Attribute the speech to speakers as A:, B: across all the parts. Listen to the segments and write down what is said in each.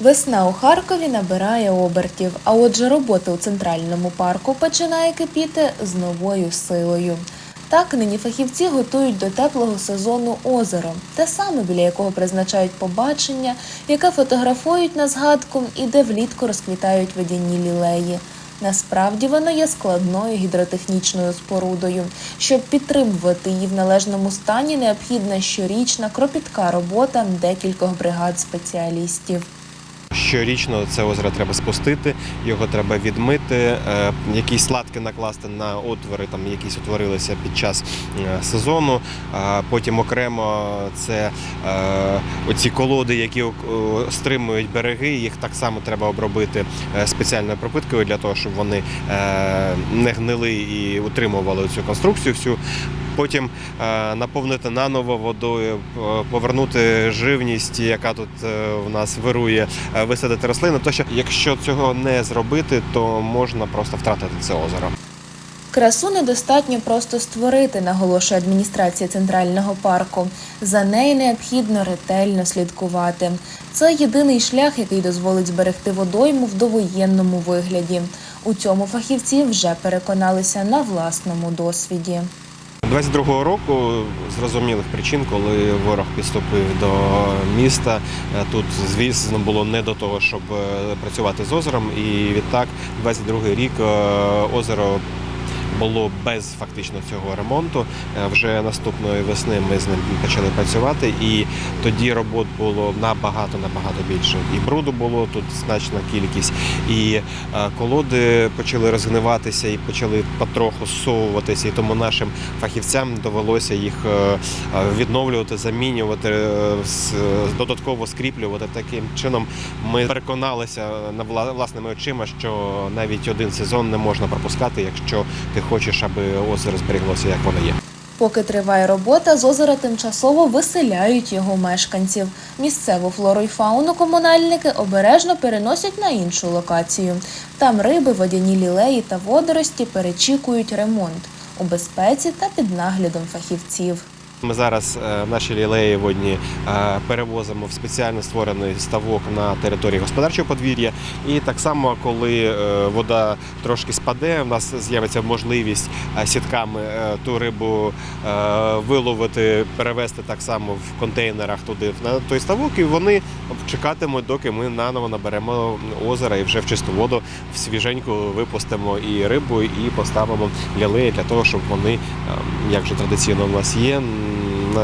A: Весна у Харкові набирає обертів, а отже, робота у центральному парку починає кипіти з новою силою. Так нині фахівці готують до теплого сезону озеро, те саме біля якого призначають побачення, яке фотографують на згадку і де влітку розквітають водяні лілеї. Насправді воно є складною гідротехнічною спорудою. Щоб підтримувати її в належному стані, необхідна щорічна кропітка робота декількох бригад спеціалістів.
B: Щорічно це озеро треба спустити, його треба відмити, е, якісь латки накласти на отвори, там якісь утворилися під час е, сезону. Потім окремо це е, оці колоди, які стримують береги. Їх так само треба обробити спеціальною пропиткою для того, щоб вони не гнили і утримували цю конструкцію всю. Потім е, наповнити наново водою, повернути живність, яка тут е, в нас вирує, е, висадити рослини. То що якщо цього не зробити, то можна просто втратити це озеро.
A: Красу недостатньо просто створити, наголошує адміністрація центрального парку. За нею необхідно ретельно слідкувати. Це єдиний шлях, який дозволить зберегти водойму в довоєнному вигляді. У цьому фахівці вже переконалися на власному досвіді.
B: 22-го року зрозумілих причин, коли ворог підступив до міста, е, тут звісно було не до того, щоб е, працювати з озером. І відтак, 22-й рік е, озеро було без фактично цього ремонту. Е, Вже наступної весни ми з ним почали працювати, і тоді робот було набагато набагато більше. І бруду було тут значна кількість, і е, колоди почали розгниватися і почали потроху зсовуватися. І тому нашим фахівцям довелося їх е, відновлювати, замінювати, додатково скріплювати. Таким чином ми переконалися на власними очима, що навіть один сезон не можна пропускати, якщо ти хочеш, аби озеро зберіглося, як воно є.
A: Поки триває робота, з озера тимчасово виселяють його мешканців. Місцеву флору й фауну комунальники обережно переносять на іншу локацію. Там риби, водяні лілеї та водорості перечікують ремонт у безпеці та під наглядом фахівців.
B: Ми зараз е, наші лілеї водні е, перевозимо в спеціально створений ставок на території господарчого подвір'я. І так само, коли е, вода трошки спаде, у нас з'явиться можливість сітками ту рибу виловити, перевезти так само в контейнерах туди на той ставок, і вони чекатимуть, доки ми наново наберемо озеро і вже в чисту воду в свіженьку випустимо і рибу, і поставимо лілеї для того, щоб вони, е, як вже традиційно у нас є,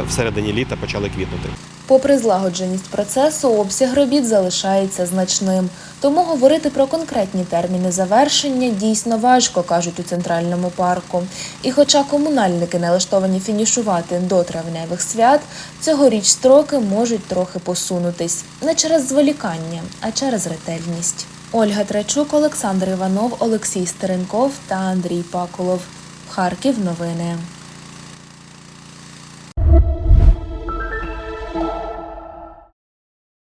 B: всередині літа почали квітнути.
A: Попри злагодженість процесу, обсяг робіт залишається значним. Тому говорити про конкретні терміни завершення дійсно важко, кажуть у центральному парку. І хоча комунальники налаштовані фінішувати до травневих свят, цьогоріч строки можуть трохи посунутись не через зволікання, а через ретельність. Ольга Трачук, Олександр Іванов, Олексій Стеренков та Андрій Пакулов. Харків новини.